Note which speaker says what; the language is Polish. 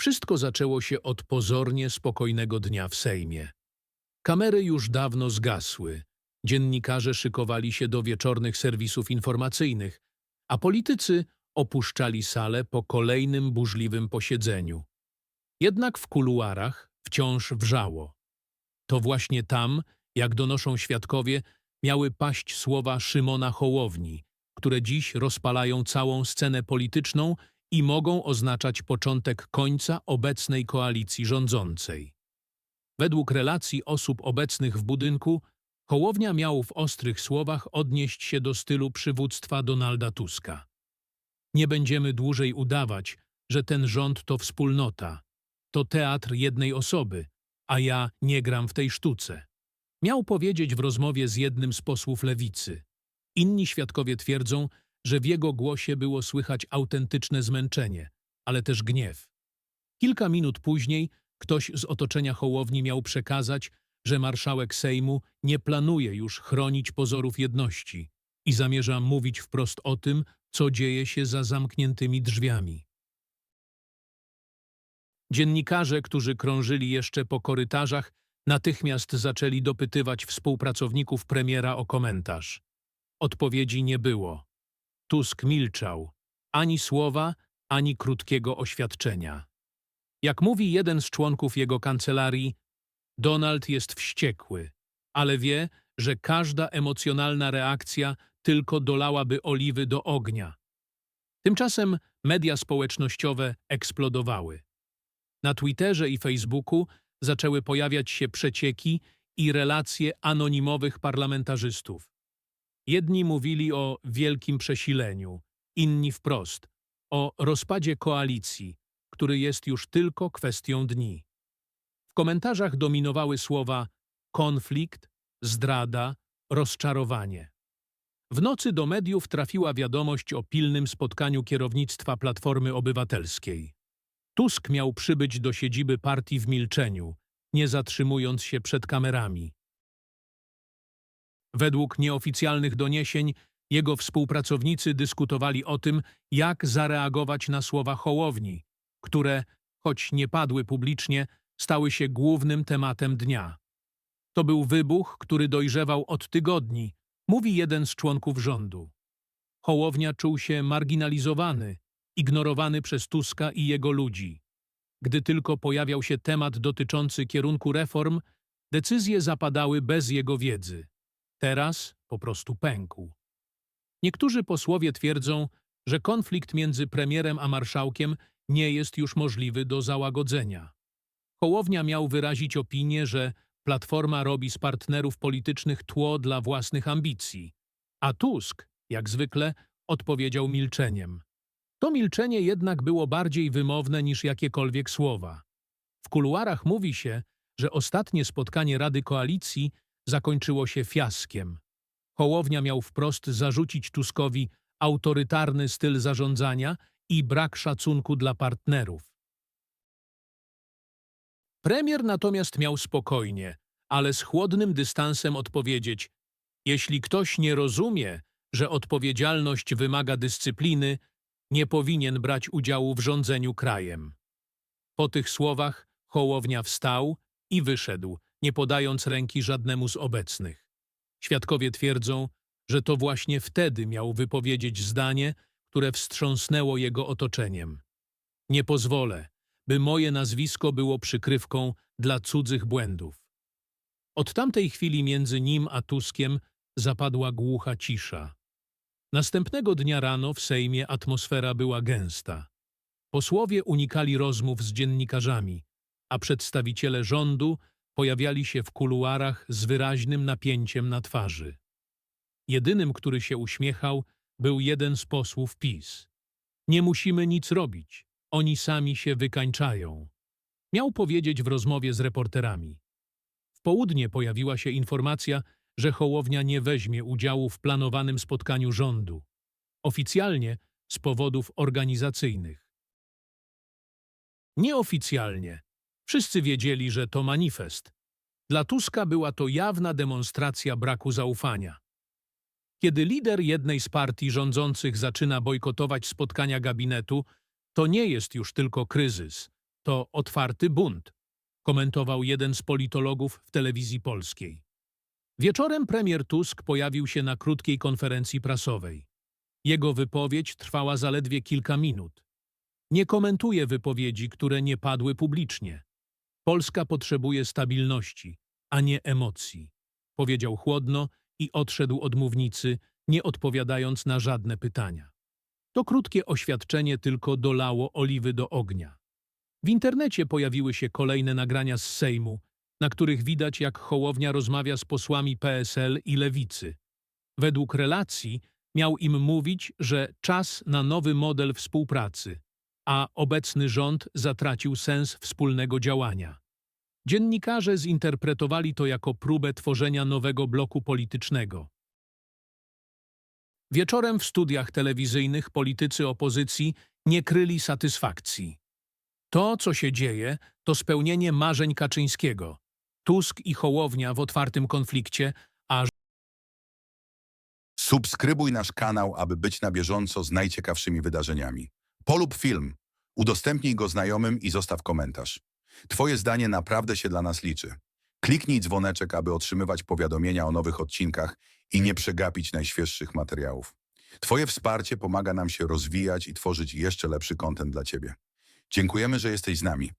Speaker 1: Wszystko zaczęło się od pozornie spokojnego dnia w Sejmie. Kamery już dawno zgasły, dziennikarze szykowali się do wieczornych serwisów informacyjnych, a politycy opuszczali salę po kolejnym burzliwym posiedzeniu. Jednak w kuluarach wciąż wrzało. To właśnie tam, jak donoszą świadkowie, miały paść słowa Szymona Hołowni, które dziś rozpalają całą scenę polityczną i mogą oznaczać początek końca obecnej koalicji rządzącej. Według relacji osób obecnych w budynku, Hołownia miał w ostrych słowach odnieść się do stylu przywództwa Donalda Tuska. Nie będziemy dłużej udawać, że ten rząd to wspólnota, to teatr jednej osoby, a ja nie gram w tej sztuce. Miał powiedzieć w rozmowie z jednym z posłów lewicy. Inni świadkowie twierdzą, że w jego głosie było słychać autentyczne zmęczenie, ale też gniew. Kilka minut później ktoś z otoczenia Hołowni miał przekazać, że marszałek Sejmu nie planuje już chronić pozorów jedności i zamierza mówić wprost o tym, co dzieje się za zamkniętymi drzwiami. Dziennikarze, którzy krążyli jeszcze po korytarzach, natychmiast zaczęli dopytywać współpracowników premiera o komentarz. Odpowiedzi nie było. Tusk milczał. Ani słowa, ani krótkiego oświadczenia. Jak mówi jeden z członków jego kancelarii, Donald jest wściekły, ale wie, że każda emocjonalna reakcja tylko dolałaby oliwy do ognia. Tymczasem media społecznościowe eksplodowały. Na Twitterze i Facebooku zaczęły pojawiać się przecieki i relacje anonimowych parlamentarzystów. Jedni mówili o wielkim przesileniu, inni wprost o rozpadzie koalicji, który jest już tylko kwestią dni. W komentarzach dominowały słowa konflikt, zdrada, rozczarowanie. W nocy do mediów trafiła wiadomość o pilnym spotkaniu kierownictwa Platformy Obywatelskiej. Tusk miał przybyć do siedziby partii w milczeniu, nie zatrzymując się przed kamerami. Według nieoficjalnych doniesień jego współpracownicy dyskutowali o tym, jak zareagować na słowa Hołowni, które, choć nie padły publicznie, stały się głównym tematem dnia. To był wybuch, który dojrzewał od tygodni, mówi jeden z członków rządu. Hołownia czuł się marginalizowany, ignorowany przez Tuska i jego ludzi. Gdy tylko pojawiał się temat dotyczący kierunku reform, decyzje zapadały bez jego wiedzy. Teraz po prostu pękł. Niektórzy posłowie twierdzą, że konflikt między premierem a marszałkiem nie jest już możliwy do załagodzenia. Hołownia miał wyrazić opinię, że Platforma robi z partnerów politycznych tło dla własnych ambicji, a Tusk, jak zwykle, odpowiedział milczeniem. To milczenie jednak było bardziej wymowne niż jakiekolwiek słowa. W kuluarach mówi się, że ostatnie spotkanie Rady Koalicji zakończyło się fiaskiem. Hołownia miał wprost zarzucić Tuskowi autorytarny styl zarządzania i brak szacunku dla partnerów. Premier natomiast miał spokojnie, ale z chłodnym dystansem odpowiedzieć jeśli ktoś nie rozumie, że odpowiedzialność wymaga dyscypliny, nie powinien brać udziału w rządzeniu krajem. Po tych słowach Hołownia wstał i wyszedł, nie podając ręki żadnemu z obecnych. Świadkowie twierdzą, że to właśnie wtedy miał wypowiedzieć zdanie, które wstrząsnęło jego otoczeniem. Nie pozwolę, by moje nazwisko było przykrywką dla cudzych błędów. Od tamtej chwili między nim a Tuskiem zapadła głucha cisza. Następnego dnia rano w Sejmie atmosfera była gęsta. Posłowie unikali rozmów z dziennikarzami, a przedstawiciele rządu pojawiali się w kuluarach z wyraźnym napięciem na twarzy. Jedynym, który się uśmiechał, był jeden z posłów PiS. Nie musimy nic robić, oni sami się wykańczają. Miał powiedzieć w rozmowie z reporterami. W południe pojawiła się informacja, że Hołownia nie weźmie udziału w planowanym spotkaniu rządu. Oficjalnie z powodów organizacyjnych. Nieoficjalnie. Wszyscy wiedzieli, że to manifest. Dla Tuska była to jawna demonstracja braku zaufania. Kiedy lider jednej z partii rządzących zaczyna bojkotować spotkania gabinetu, to nie jest już tylko kryzys, To otwarty bunt, komentował jeden z politologów w telewizji polskiej. Wieczorem premier Tusk pojawił się na krótkiej konferencji prasowej. Jego wypowiedź trwała zaledwie kilka minut. Nie komentuje wypowiedzi, które nie padły publicznie. Polska potrzebuje stabilności, a nie emocji, powiedział chłodno i odszedł od mównicy, nie odpowiadając na żadne pytania. To krótkie oświadczenie tylko dolało oliwy do ognia. W internecie pojawiły się kolejne nagrania z Sejmu, na których widać, jak Hołownia rozmawia z posłami PSL i Lewicy. Według relacji miał im mówić, że czas na nowy model współpracy, a obecny rząd zatracił sens wspólnego działania. Dziennikarze zinterpretowali to jako próbę tworzenia nowego bloku politycznego. Wieczorem w studiach telewizyjnych politycy opozycji nie kryli satysfakcji. To, co się dzieje, to spełnienie marzeń Kaczyńskiego. Tusk i Hołownia w otwartym konflikcie, a
Speaker 2: Subskrybuj nasz kanał, aby być na bieżąco z najciekawszymi wydarzeniami. Polub film, udostępnij go znajomym i zostaw komentarz. Twoje zdanie naprawdę się dla nas liczy. Kliknij dzwoneczek, aby otrzymywać powiadomienia o nowych odcinkach i nie przegapić najświeższych materiałów. Twoje wsparcie pomaga nam się rozwijać i tworzyć jeszcze lepszy kontent dla Ciebie. Dziękujemy, że jesteś z nami.